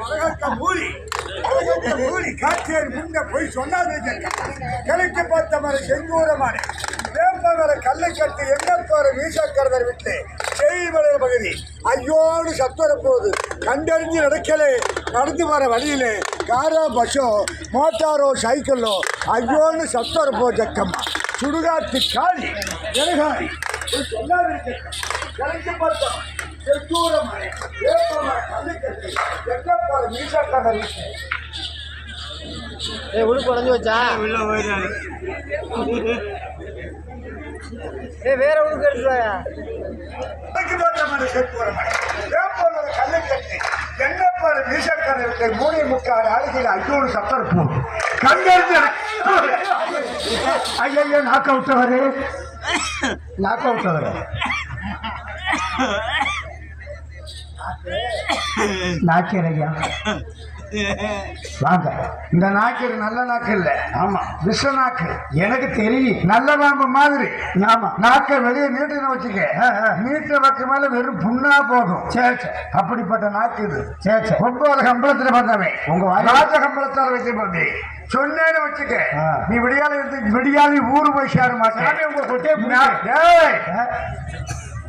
மரகத்த மூலி மரகத்த மூலி காட்சியர் முன்ன போய் சொன்னாதே கிழக்கு பார்த்த மர செங்கூரமான வேப்ப மர கல்லைக்கட்டு எண்ணத்தோர வீசக்கரதர் விட்டு செய்மலை பகுதி. ஐயோடு சத்துவர போகுது. கண்டறிஞ்சு நடக்கலே. நடந்து வர வழியிலே காரோ பஸ்ஸோ மோட்டாரோ சைக்கிளோ ஐயோன்னு சத்துவர போ ஜக்கம்மா. சுடுகாட்டு காளி ஜனகாரி சொல்லாதே கிழக்கு பார்த்தோம் செந்தூரமலை, வேப்பமலை, கள்ளிக்கட்டு, எட்டப்பாறை, மீசக்கடை வீட்டு. ஏய் உடுப்பு உடஞ்சி வச்சா? ஏய் வேற உடுப்பு எடுத்துவாயா கிழக்கு பார்த்தமலை, செந்தூரமலை, வேப்பமலை, கள்ளிக்கட்டு, எட்டப்பாறை, மீசக்கடை வீட்டு, மூணே முக்கால் அழுகையில் ஐயோடு சத்தர் பூ. கண்டறிஞ்சு ஐயோ நாக்க விட்டவரு நாக்கியரையா வாங்க. இந்த நாக்கு நல்ல நாக்கு இல்ல. ஆமா. விஷ நாக்கு. எனக்கு தெரியும். நல்ல பாம்பு மாதிரி. ஆமா. நாக்க வெளியே நீட்டின வச்சுக்க. நீட்ட பக்க மேல வெறும் புண்ணா போகும். சரி சரி அப்படிப்பட்ட நாக்கு இது. சரி சரி ஒன்பது கம்பளத்துல பார்த்தவன். உங்க ராஜ கம்பளத்தால வச்சு போட்டு சொன்னேன்னு வச்சுக்க. நீ விடியால இருந்து விடியாலி ஊரு போய் சேர மாட்டேன் உங்க கொட்டையை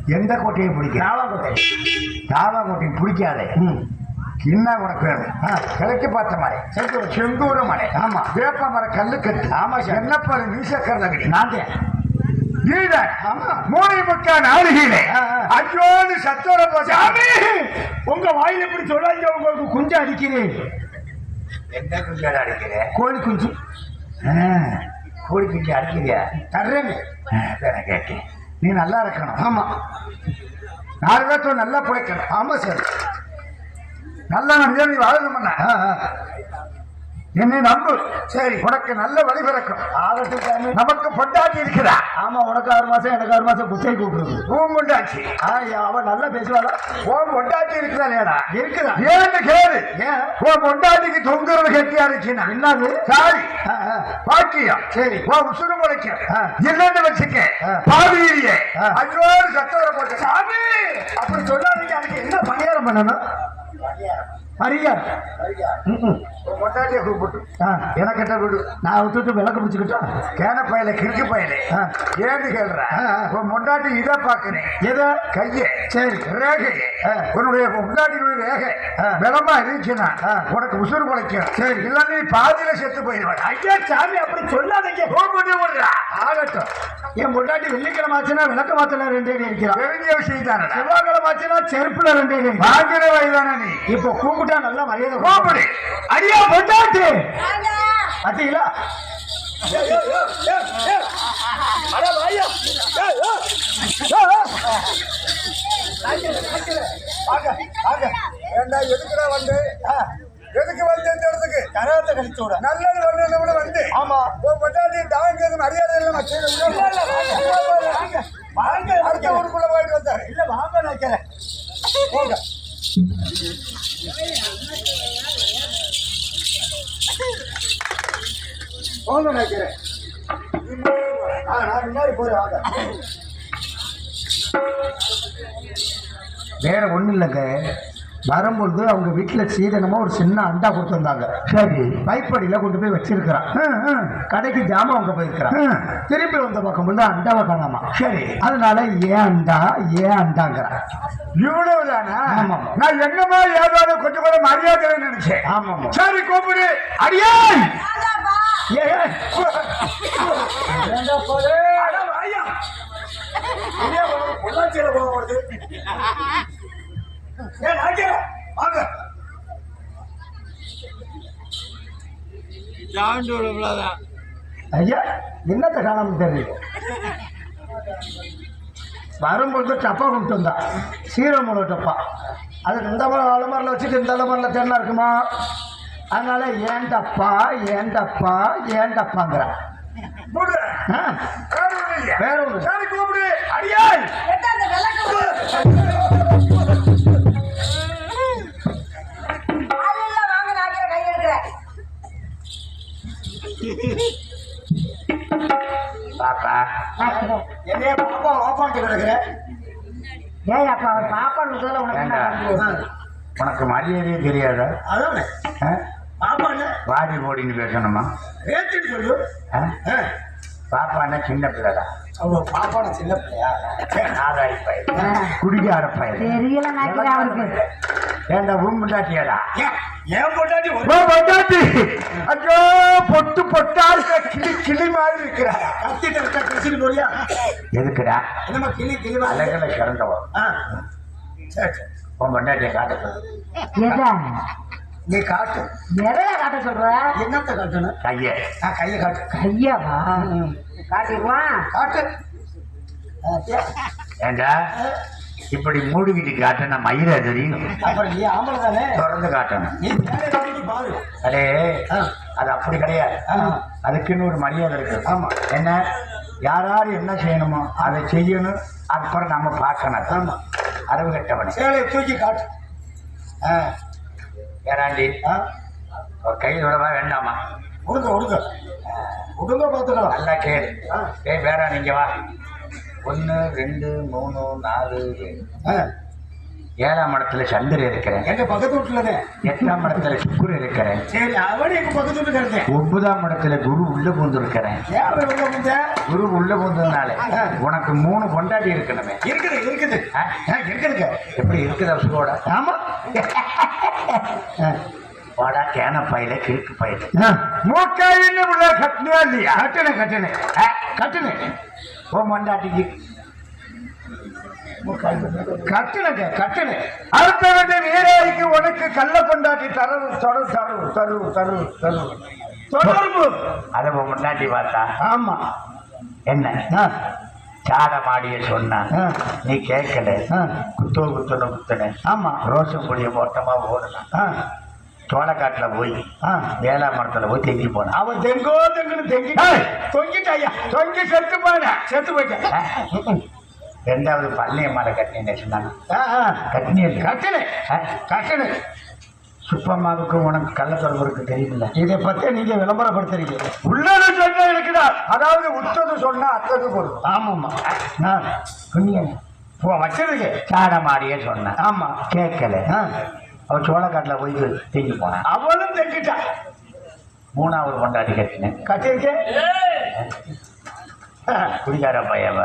எந்த கோட்டையை பிடிக்கும் தாவா கோட்டை தாவா கோட்டையை பிடிக்காதே என்ன உனக்கு வேணும்? கிழக்கு பார்த்த மலை. செந்தூர் செந்தூர மலை. ஆமா. வேப்ப மர கல்லு கட்டு ஆமா சார். என்ன பாரு நீசக்கரதகடி நான் முக்கா நாளிகையிலே. அஜோடு சத்தோட சாமி. உங்க வாயில இப்படி சொல்லாங்க உங்களுக்கு குஞ்சு அடிக்கிறேன் என்ன குஞ்சு அடிக்கிறேன் கோழி குஞ்சு. கோழி குஞ்சு அடிக்கிறியா? தர்றேங்க கேட்டேன் நீ நல்லா இருக்கணும். ஆமா. நாலு பேர்த்த நல்லா பிழைக்கணும் ஆமா சார் நல்லா மனிதன் நீ வாழணும்னா என்னை நம்பு. சரி உனக்கு நல்ல வழி பிறக்கும். நமக்கு பொண்டாட்டி இருக்கிறா. ஆமா உனக்கு ஆறு மாசம் எனக்கு ஆறு மாசம் புத்தகை கூப்பிடுறது. பூம் பொண்டாட்டி. அவன் நல்லா பேசுவாளா? உன் பொண்டாட்டி இருக்குதா இல்லையாடா இருக்குதா ஏன்னு கேளு. ஏன்? உன் பொண்டாட்டிக்கு தொங்குறது கட்டியா இருந்துச்சுன்னா என்னது சாரி. பாக்கியம் சரி. உன் உசுறு முளைக்க ஆ. இல்லைன்னு வச்சுக்க. பாவியிலேயே. அஜோடு சத்தோட போட்ட சாமி அப்படி சொல்லாதீங்க அதுக்கு என்ன பணியாரம் பண்ணணும் உன் பொண்டாட்டியை கூப்பிட்டு எனக்கிட்ட விடு. நான் விட்டுட்டு விளக்க பிடிச்சிக்கிட்டா கேன பயல கிறுக்கு பயலே. ஏன்னு கேள்ற? ஆ, ஆ. உன் பொண்டாட்டி இதை பாக்குறேன் எதை? கைய. சரி. ரேகை. உன்னுடைய பொண்டாட்டியுடைய ரேகை. பலமா இருந்துச்சுன்னா. உனக்கு உசுறு குலைக்கும் சரி. இல்ல நீ பாதியில செத்து போயிடுவாங்க ஐயா சாமி அப்படி சொல்லாதீங்க. கூப்பிட்டு விடுறா. ஆகட்டும். என் பொண்டாட்டி வெள்ளிக்கிழமை ஆச்சுன்னா விளக்க மாத்தல ரெண்டே அடிக்கிறான் தெரிஞ்ச விஷயம் தானே செவ்வாய்க்கிழமை ஆச்சுன்னா செருப்புல ரெண்டே. பாக்குற வயதானே நீ? இப்போ கூப்பிட்டா நல்லா மரியாதை கூப்பிடு. அடியா பொண்டாட்டி. பாத்தீங்களா எதுக்குடா வந்து? எதுக்கு வந்து இந்த இடத்துக்கு? கரகத்தை கழிச்சு விட. நல்லது வந்து கூட வந்து. ஆமா. உன் பொண்டாட்டி தாங்க மரியாதை இல்லாம வாங்க. அடுத்த ஊருக்குள்ள போயிட்டு வந்தாரு. இல்ல வாங்க நினைக்கிறேன் போங்க. போங்க நினைக்கிறேன் ஆ, நான் முன்னாடி போறேன் வாங்க. வேற ஒண்ணும் இல்லைங்க. வரும்பொழுது அவங்க வீட்டுல சீதனமா ஒரு சின்ன அண்டா கொடுத்து வந்தாங்க. சரி. பைப்படியில கொண்டு போய் வச்சிருக்கிறான் கடைக்கு ஜாமான் வாங்க போயிருக்கிறான் ம். திருப்பி வந்த பக்கம் வந்து அண்டாவை காணாமா. சரி. அதனால ஏன் அண்டா ஏன் அண்டாங்கிறான் இவ்வளவுதானா? ஆமா. நான் என்னமா ஏதாவது கொஞ்சம் கூட மரியாதை நினைச்சேன். ஆமாமா. சரி கூப்பிடு. அடியே! பொள்ளாச்சியில போக ஏய், நாய்க்கே, வாங்க. ஐயா என்னத்தை காணாம தெரியுது வரும்பொழுது டப்பா கொண்டு வந்தா. சீரமோட டப்பா. அதுக்கு இந்த அலமாரில் வச்சுட்டு இந்த அலமாரில் தேனா இருக்குமா? அதனால ஏன் டப்பா ஏன் டப்பா ஏன் டப்பாங்கிற. மூடு. ஆ, வேற ஒண்ணும் பாப்பா. என்னைய பாப்பா கிடக்குற? ஏன் அப்பா அவர் பாப்பான்னு சொல்ல உனக்கு? உனக்கு மரியாதையே தெரியாதா? அதானே? ஆ? பாப்பாண்ணே வாடி ஓடின்னு பேசணுமா? ரேட்டுன்னு சொல்லு. பாப்பான்னா சின்ன பிள்ளைடா? அவங்க பாப்பான சின்ன பிள்ளையா? நாதாரி பையன். குடிகார பையன். தெரியல நாக்கிற அவருக்கு. ஏண்டா ஊம்புண்டாட்டியாடா ஏன், ஏன் பொண்டாட்டி பொண்டாட்டி? ஐயோ பொட்டு பொட்டா இருக்க கிளி கிளி மாதிரி இருக்கிறா. கத்திட்டு இருக்கா கிறிஸ்டின் போறியா? எதுக்குடா? என்னம்மா கிளி கிளி சரி சரி. உன் பொண்டாட்டியை காட்டு நீ காட்டு. எதையா காட்ட சொல்ற? என்னத்த காட்டணும் கையை. நான் கையை காட்டு. கையாவா? காட்டிடுவான் காட்டு. ஏண்டா? இப்படி மூடிக்கிட்டு காட்டின மயிரை தெரியும். அப்புறம் திறந்து காட்டணும். அடே. அது அப்படி கிடையாது. அதுக்குன்னு ஒரு மரியாதை இருக்கு. ஆமா. என்ன? யார் யார் என்ன செய்யணுமோ அதை செய்யணும். அதுக்கப்புறம் நம்ம பார்க்கணும். ஆமா. அறிவு கட்டவனே. தூக்கி காட்டு ஆ. ஏறாண்டி ஆ. ஒரு கை விடவா வேண்டாமா? விடுங்க விடுங்க விடுங்க பார்த்துக்கலாம். நல்லா கேளு. ஏய் வேற நீங்க வா. ஒன்று ரெண்டு மூணு நாலு ஏழாம் இடத்துல சந்திரன் இருக்கிறேன் எங்க பக்கத்து வீட்டுலதே எட்டாம் இடத்துல சுக்குரு இருக்கிறேன் சரி அவனே எங்க பக்கத்து வீட்டுல ஒன்பதாம் இடத்துல குரு உள்ள உள்ள வந்த குரு உள்ள பூந்ததுனால. உனக்கு மூணு கொண்டாடி இருக்கணுமே. இருக்குது இருக்குது. இருக்குதுங்க எப்படி இருக்குதா சுகோட ஆமா. வாடா கேன பையில கிழக்கு பையில. மூக்காயின்னு உள்ள கட்டினா இல்லையா? கட்டுனே கட்டுனே? கட்டுனே. ஓ மண்டாட்டிக்கு கட்டுனங்க கட்டுனே அடுத்த வீட்டு வீராய்க்கு உனக்கு கள்ள கொண்டாட்டி தரவு தொடர் தரவு தருவு தருவு தருவு. தொடர்பு. அதை முன்னாடி பார்த்தா? ஆமா. என்ன? சாட மாடிய சொன்னா. நீ கேட்கல. குத்தோ குத்தன குத்தன. ஆமா. ரோசம் புளிய மொத்தமா ஓடலாம் சோளக்காட்டுல போய் ஆ. ஏழாம் மரத்துல போய் தெங்கி போனான். அவன் தெங்கோ தெங்குன்னு தெங்கி ஏய்! தொங்கிட்டாயா தொங்கி செத்து போன செத்து போயிட்டேன் ரெண்டாவது பள்ளிய மலை கட்டினேன் சொன்னாங்க. கட்டினே கட்டுனே. கட்டுனே. சுப்பம்மாவுக்கு உனக்கு கள்ள தொடர்பு இருக்கு தெரியுமில்ல? இதை பத்தி நீங்க விளம்பரப்படுத்துறீங்க. உள்ளது சொன்னா இருக்குதா? அதாவது உத்தது சொன்னா அத்தது பொருள். ஆமாம்மா. புண்ணியன் போ வச்சிருக்கு சாட மாடியே சொன்னேன். ஆமா. கேட்கல. ஆ, அவன் சோளக்காட்டுல போய் தெங்கி போனான். அவனும் தெங்கிட்டான் மூணாவது கொண்டாடி கட்டினேன் கட்டிருக்கேன் குடிகார பையன்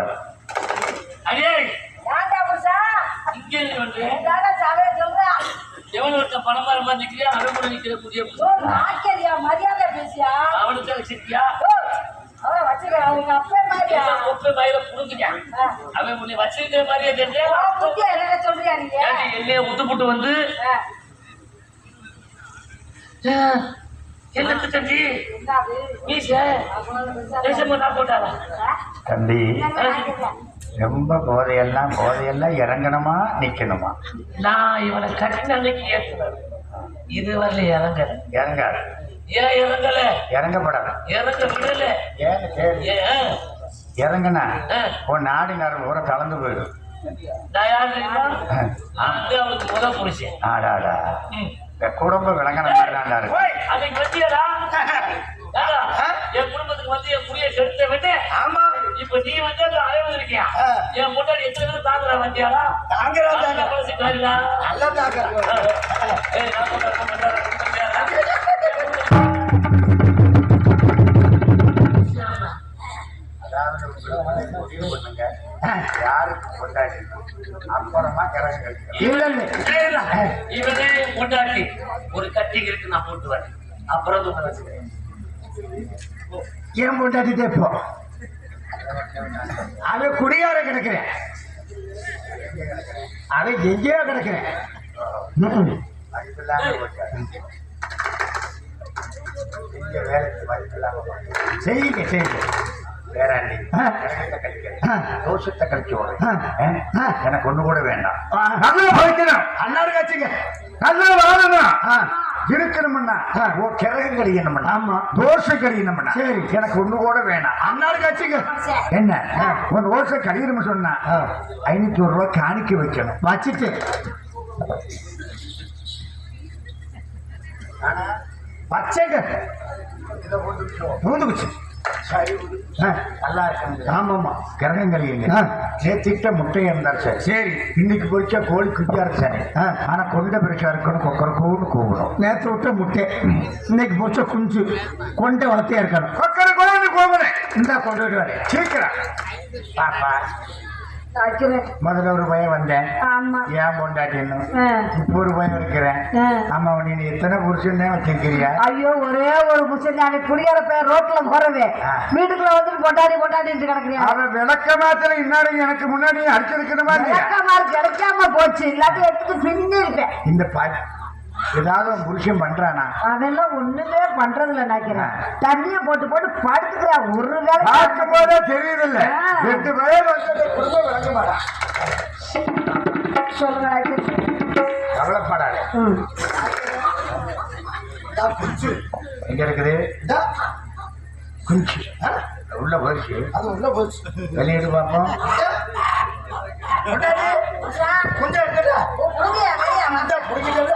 நிக்கிறியா அவன் உன்னை வச்சிருக்கிற மாதிரியே தெரிஞ்சு என்ன சொல்றியா நீங்க? எல்லைய விட்டு புட்டு வந்து ஆ, என்னத்து தம்பி என்னது மீச அவனோட பெருசா தேசமா நான் போட்டாளா ஆ? தம்பி என்னங்க நாக்கியா? ரொம்ப போதையெல்லாம் போதையெல்லாம் இறங்கணுமா நிக்கணுமா? நான் இவனை கட்டின அன்னைக்கு ஏற்றுனேன் இது வரல இறங்கல. இறங்காது. ஏன் இறங்கல? இறங்கப்படாது. இறங்க விடல ஏன்னு கேளு ஏன் இறங்குனா உன் நாடு நேரம் பூரா கலந்து போயிடும். நான் யார் இந்த குடும்பம் விளங்கின மாதிரி தான்டா இருக்கு என் குடும்பத்துக்கு வந்து என் புரிய கெடுத்த விட்டு ஆமா. இப்ப நீ வந்து அந்த இருக்கியா. என் முன்னாடி எத்தனை பேர் தாங்குறா வந்தியாடா தாங்குறா தாங்க காரிடா நல்லா சொல்றேன். அதாவது முடிவு பண்ணுங்க. யாருக்கு கொண்டாடி அப்புறமா சரிடா. இவனே கொண்டாட்டி ஒரு கட்டி இருக்கு நான் போட்டு வரேன் அப்புறம். ஏன் பொண்டாட்டி தேப்போ அவன் குடியார கிடக்குறேன். அவன் எங்கேயோ கிடக்குறேன். செய்யுங்க செய்யுங்க. ஆ. தோஷத்தை கழிச்சு விடுறேன். ஆ. ஆ? ஆ. எனக்கு ஒண்ணு கூட வேண்டாம். நல்லா போய்க்கணும் அண்ணாரு காட்சிங்க நல்லா வாழணும். இருக்கணும்னா ஆ. ஓ கிழங்கு கழியணும்னா ஆமா. தோசை கழியணும்னா சரி. எனக்கு ஒண்ணு கூட வேணாம் அண்ணாரு காட்சிங்க என்ன உன் தோசை கழியணும்னு சொன்னா ஆ. ஐநூத்தி ஒரு ரூபாய் காணிக்க வைக்கணும் வச்சுட்டு வச்சேங்க பூந்துக்குச்சு சரி நல்லா இருக்குங்க ஆமாம்மா. கிரகங்கள் இல்லை ஆ. நேத்திட்ட முட்டையா இருந்தாலும் சரி. சரி. இன்னைக்கு பொரிச்சா கோழி குட்டியா இருக்காரு ஆ. ஆனா கொண்ட பெருசா இருக்கணும் கொக்கரக்கோன்னு கூப்பிடும். நேற்று விட்ட முட்டை. இன்னைக்கு பொச்ச குஞ்சு. கொண்டை வளர்த்தியா இருக்கணும். கொக்கரக்கோன்னு கூப்பிடுறேன் இந்தா கொண்டுட்டு வரேன் சீக்கிரம். பாப்பா. முதல்ல ஒரு பையன் வந்தேன். ஏன் பொண்டாட்டின்னு? இப்போ ஒரு பையன் இருக்கிறேன். ஆ. ஆமா நீ எத்தனை புருஷன் தான் வச்சிருக்கிறியா? ஐயோ ஒரே ஒரு புருஷன் குடியார பேர் ரோட்ல போறது ஆ. வீட்டுக்குள்ள வந்து பொட்டாடி பொட்டாடிட்டு கிடக்குறியா? அவன் விளக்க மாத்திர இன்னாடி எனக்கு முன்னாடி அடிச்சிருக்கணுமா இல்லையா? விளக்கமாறு கிடைக்காம போச்சு. இல்லாட்டி எடுத்து பின்னி இருப்பேன். இந்த பா ஏதாவது உன் புருஷன் பண்றானா? அதெல்லாம் ஒண்ணுமே பண்றதில்ல நினைக்கிறேன். தண்ணிய போட்டு போட்டு படுத்துக்கிறா. ஒரு வேலை பார்க்கும் போதே தெரியுதில்ல. ஆ. ரெண்டு பேர் வந்து குடும்பம் விளக்க மாட்டா. சொல்லுங்க. கவலைப்படாத. எங்க இருக்குது? குஞ்சு. உள்ள போச்சு. அது உள்ள போச்சு. வெளியிடு பார்ப்போம் கொஞ்சம் இருக்குல்ல புரியா, வெளியா வா. இந்த பிடிக்கல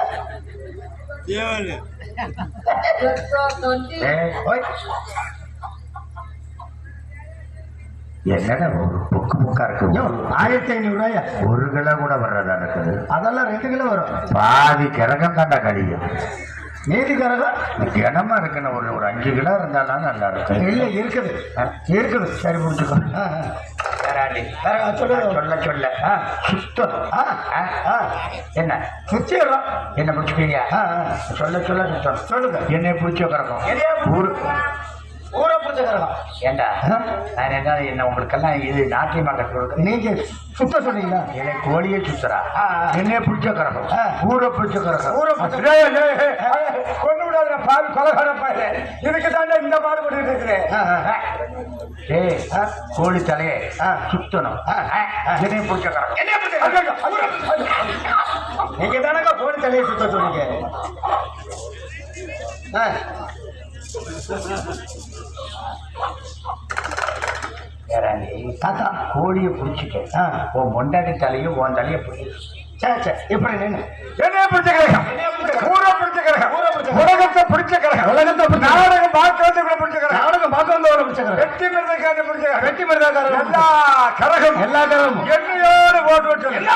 என்னடா ஒரு பொக்கு பொக்கா இருக்கு ஆயிரத்தி ஐநூறு ரூபாயா ஒரு கிலோ கூட வர்றதா இருக்குது அதெல்லாம் ரெண்டு கிலோ வரும் பாதி கிரகம் தாண்டா கடியும் நீதி கரகம் கிணமா இருக்குன்னு ஒரு ஒரு அஞ்சு கிலோ இருந்தாலும் நல்லா இருக்கும் இல்ல இருக்குது? இருக்குது சரி முடிச்சுக்கோ வேற சொல்லு. சொல்ல. சுத்தம். என்ன சுத்திடுறோம் என்ன ஆ. சொல்ல சொல்ல சுத்தம் சொல்லுங்க என்னை பிடிச்ச என்னைய ஊரு ஊரை பிடிச்ச கரகம் ஏண்டா? நான் என்ன என்ன உங்களுக்கெல்லாம் இது நாட்டியமா கற்றுக் நீங்க சுத்த சொன்னீங்களா? என்னை கோழியே சுத்துறா. என்னைய பிடிச்ச கிடக்கும் ஆ. ஊரை பிடிச்ச கிடக்கும் ஊரை கொண்டு விடாத பால் கொலகார பாரு. இதுக்கு தாண்டா இந்த பாடுபட்டு இருக்கிறேன் ஆ, ஆ. ஏய் ஆ. கோழி தலையே. சுத்தணும். என்னைய பிடிச்ச என்னைய பிடிச்ச. நீங்க தானங்க கோழி தலையை சுத்த சொன்னீங்க? தாத்தா கோழியை பிடிச்சிக்க ஆ. உன் பொண்டாட்டி தலையும் உன் தலையை பிடிச்சி சரி சரி இப்படி நின்று என்னைய பிடிச்ச கிரகம் கிரகம். ஊரை பிடிச்ச கிரகம் ஊரை பிடிச்ச கிரகம். உலகத்தை பிடிச்ச கிரகம் உலகத்தை பிடிச்ச கிரகம். நாடகம் பார்க்கறது பிடிச்ச கிரகம் நாடகம் பார்க்க வந்தவரை பிடிச்ச கரகம் வெற்றி மிருதக்காரனை பிடிச்ச கிரகம் வெற்றி மிருதக்காரனை எல்லா கரகம் எல்லா கரகமும். என்னையோடு போட்டு விட்டு எல்லா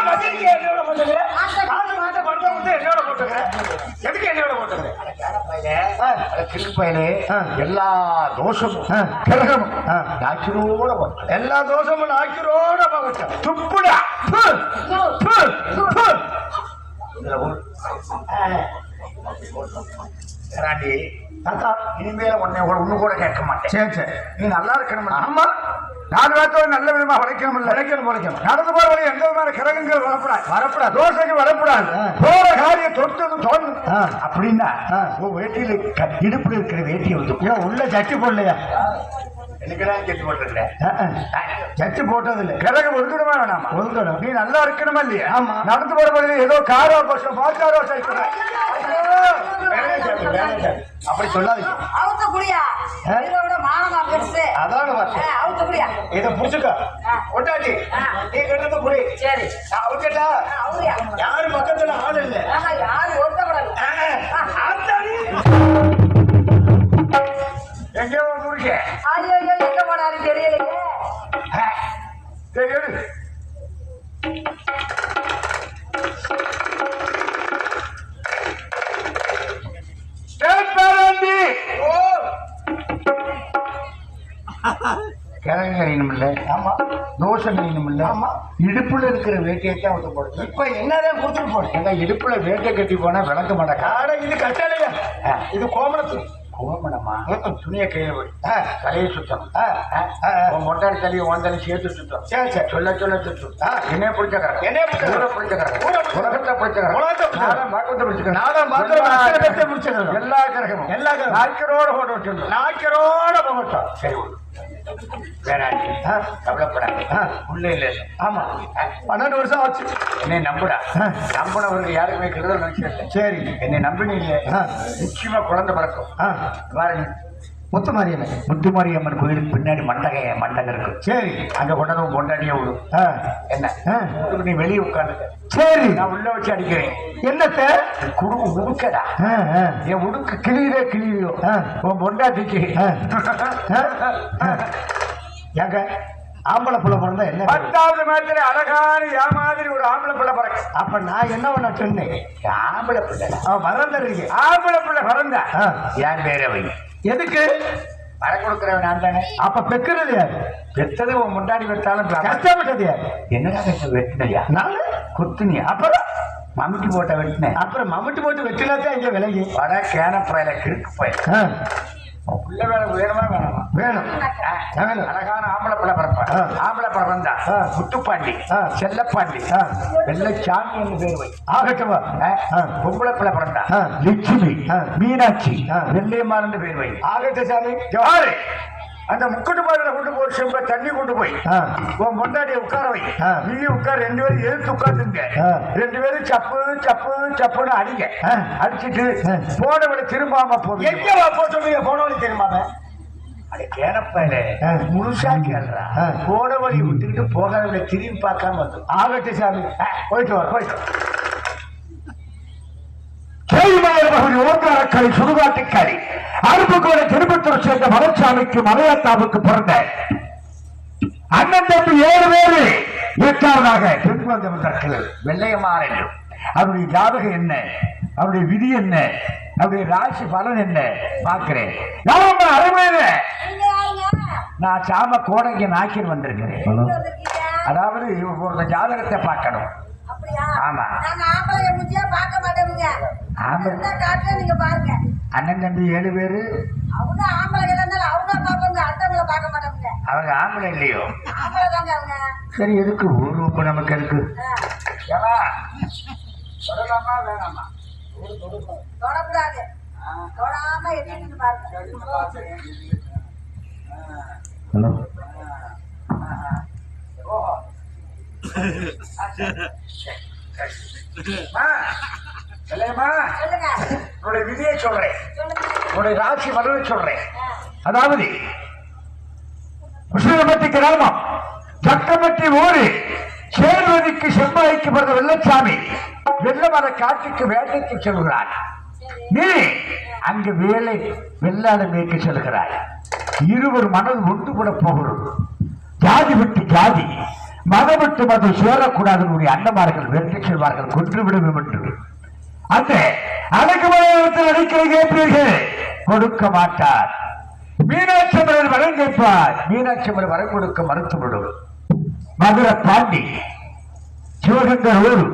கொண்டு வந்து என்னோட போட்டுக்கிறேன் எதுக்கு என்னோட ஆ. திருப்பயலே ஆ. எல்லா தோஷமும். கிரகமும் போட்டு எல்லா தோஷமும் நாய்க்கிறோட பகட்டேன் துப்புடா. ராண்டி தாத்தா. இனிமேல உன்னை ஒண்ணு கூட கேட்க மாட்டேன். சரி சரி. நீ நல்லா இருக்கணும் ஆமா. பேர்த்தோட நல்ல விதமா உழைக்கணும் இல்ல உழைக்கணும் உழைக்கணும் நடந்து போற வழி எந்த விதமான கிரகங்கள் வரக்கூடாது. தோசைக்கு வரக்கூடாது ஆ. போற காரியம் தொட்டது தோணும். அப்படின்னா. உன் வேட்டியில இடுப்புல இருக்கிற வேட்டியை வந்து ஏன் உள்ள சட்டி போடலையா சட்டி போட்டது இல்லை கிரகம் ஒதுக்கணுமா வேணாமா? ஒதுக்கணும். நீ நல்லா இருக்கணுமா இல்லையா? ஆமா. நடந்து போற வழியில ஏதோ காரோ பசம் பாச்சாரோ சைக்கிள் அப்படி சொல்லாதீங்க. அதான இதை புடிச்சுக்க. ஆ. நீ கெட்டது புடி சரி. அவுரியா யாரு பக்கத்துல ஆள் இல்லை? ஆஹா யாரு ஆத்தாடி. எங்கேயோ முடிக்க எடு பேரண்டி ஓ கிழங்கு கழியணும் இல்ல. ஆமா. தோசை கழியணும் இல்ல. ஆமா. இடுப்புல இருக்கிற வேட்டையை தான் வந்து போடுது இப்ப என்னதான் கொடுத்துட்டு எங்க இடுப்புல வேட்டை கட்டி போனா விளக்க காடை இது கட்டலையா ஆ. இது கோமணத்து கோமணமா ம்ம். துணியை கையில போய். தலையை ஆ. உன் மொட்டாடி உன் தலை சேர்த்து சுத்தம் சரி சரி சொல்ல சொல்ல சுத்தம். என்னைய பிடிச்ச கரகம் என்னைய பிடிச்ச கரகம். ஊரை பிடிச்ச கரகம் உலகத்தை பிடிச்ச கரகம் உலகத்தை பிடிச்ச கரகம். நாலாம் பாக்கத்தை பிடிச்ச கரகம் நாலாம் பாக்கத்தை எல்லா கரகம். கரகம். கரகமும் எல்லா கரகமும். நாய்க்கரோட போட்டு வச்சிருந்தோம் நாய்க்கரோட போகட்டும் சரி. வேணாண்டி ஆ. கவலைப்படாது ஆ. உள்ள இல்ல. ஆமா. பன்னெண்டு வருஷம் ஆச்சு. என்னை நம்புடா? ஆ. நம்பினவருக்கு யாருக்குமே கெடுதல் நினைச்சதில்லை சரி. என்னை நம்பினீங்க ஆ. நிச்சயமா குழந்தை பிறக்கும். பாருங்க. முத்துமாரியம்மன் முத்துமாரியம்மன் கோயிலுக்கு பின்னாடி மண்டக மண்டகம் இருக்கு சரி. அங்க கொண்டதும் பொண்டாடியே விடு. ஆ, என்ன. நீ வெளியே உட்காந்து சரி. நான் உள்ள வச்சு அடிக்கிறேன். என்னத்த? குடும்பம் உடுக்கடா. என் உடுக்கு கிளியிலே கிளியோ. உன் பொண்டாட்டிக்கு. ஏங்க ஆம்பளை புள்ள பிறந்தா என்ன? பத்தாவது மாதிரி அழகான யா மாதிரி ஒரு ஆம்பளை பிள்ளை பிறகு அப்ப நான் என்ன பண்ண சொன்னேன்? ஆம்பளை பிள்ளை அவன் வரந்தறீங்க ஆம்பளை பிள்ளை பிறந்தா. என் பேரை வை எதுக்கு? வர கொடுக்குறவன் நான் தானே. அப்ப பெக்கிறது யாரு? பெத்தது உன் முன்னாடி பிராப்தம். கஷ்டப்பட்டது யாரு? என்னடா கஷ்டம் வெட்டினையா? நான்? குத்துனியா? அப்புறம்? மம்மிக்கு போட்ட வெட்டினேன். அப்புறம் மம்முட்டி போட்டு வெட்டினா தான் இங்க விலகி வட கேன பயல கிறுக்கு பயல பிள்ளை வேலை வேணுமா வேணாமா வேணும் வேணும். அழகான ஆம்பளை பிள்ளை பிறப்பா. ஆம்பளை ஆ. முத்துப்பாண்டி. செல்லப்பாண்டி. வெள்ளச்சாமி என்று பேர் வை ஆகட்டுமா. பொம்பளை பிள்ளை பிறந்தா. லட்சுமி. மீனாட்சி ஆ. வெள்ளையம்மாள் என்று பேர் வை ஆகட்டும் சாமி ஜவாரு அந்த முக்குட்டு பாத்திர கொண்டு போய் செம்ப தண்ணி கொண்டு போய். உன் பொண்டாட்டியை உட்கார வை. நீ உட்கார் ரெண்டு பேரும் எதிர்த்து உட்காந்துங்க ஆ. ரெண்டு பேரும் சப்பு சப்பு சப்புன்னு அடிங்க. அடிச்சிட்டு. போனவளை திரும்பாம போவீங்க எங்க போ சொல்லுங்க அட கேனப்பையில ஆ. முழுசா கேள்றா. போன வழி விட்டுக்கிட்டு போகாதவளை திரும்பி பார்க்காம வந்து ஆகட்டும் சாமி போயிட்டு வர போயிட்டு. கேள்விமலையர் பகுதி ஓங்காரக்கரை சுடுகாட்டுக்கரை. அருப்புக்கோடை திருப்பத்தூர் சேர்ந்த மலைச்சாமிக்கு மலையாத்தாவுக்கு பிறந்த அண்ணன் தம்பி ஏழு பேரு எட்டாவதாக பெண் குழந்தை வெள்ளையம்மாள் என்று. அவருடைய ஜாதகம் என்ன? அவருடைய விதி என்ன? அவருடைய ராசி பலன் என்ன? பார்க்கிறேன். அருமையில நான் சாம கோடைக்கு நாக்கில் வந்திருக்கிறேன். அதாவது ஒரு ஜாதகத்தை பார்க்கணும். ஆமா. அண்ணன் தம்பி ஏழு பேரு? அவங்க ஆம்பளை இருந்தாலும் அவங்க பார்ப்பாங்க. அடுத்தவங்கள பார்க்க மாட்டோமுங்க. அவங்க ஆம்பளை இல்லையோ? ஆம்பளை தாங்க அவங்க. சரி எதுக்கு? ஊர் உப்பு நமக்கு இருக்கு சொல்லலாமா வேணாமா? தொடக்கூடாது. தொடாம எட்டிட்டு பாருங்க. உன்னுடைய விதியை சொல்றேன் சொல்லுங்க உன்னுடைய ராசி பலனை சொல்றேன் அதாவது உசிலம்பட்டி கிராமம் சக்கம்பட்டி ஊரு சேர்வதிக்கு செம்பாய்க்கு பிறந்த வெள்ளச்சாமி வெள்ளமர காட்டுக்கு வேட்டைக்கு செல்கிறாய் சரி நீ அங்கு வேலை வெள்ளாடு மேய்க்க செல்கிறாய் இருவர் மனது ஒன்றுபட போகிறது ஜாதி விட்டு ஜாதி மதம் விட்டு மதம் சேரக்கூடாது அண்ணமார்கள் வெற்றி செல்வார்கள் கொன்று விடுவோம் என்று அந்த அடக்குமலத்தில் அடிக்கடி கேட்பீர்கள் கொடுக்க மாட்டார். மீனாட்சி அம்மன் வரம் கேட்பார். மீனாட்சி அம்மன் வரம் கொடுக்க மறுத்துவிடும். மதுரை பாண்டி சிவகங்கர் ஊர்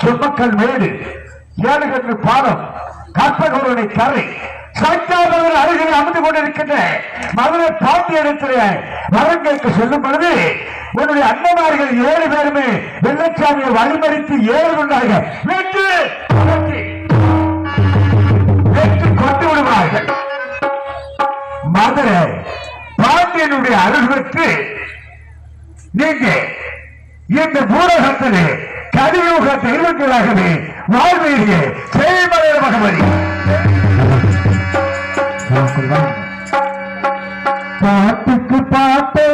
செம்மக்கல் மேடு ஏழுகன்று பாலம் கற்பகூரனை கரை சைத்தாபுரம் அருகில் அமர்ந்து கொண்டிருக்கின்ற மதுரை பாண்டி இடத்துல வரங்கேற்கு சொல்லும் பொழுது உன்னுடைய அண்ணமார்கள் ஏழு பேருமே வெள்ளச்சாமியை வழிமறித்து ஏழு கொண்டார்கள். வெற்றி! வெற்றி! கொண்டு விடுவார்கள். மதுரை பாண்டியனுடைய அருள் நீங்க இந்த பூரகத்திலே கலியுக தெய்வங்களாகவே வாழ்வீர்களே. செய்மலைய மகமதி பாட்டுக்கு பாட்டு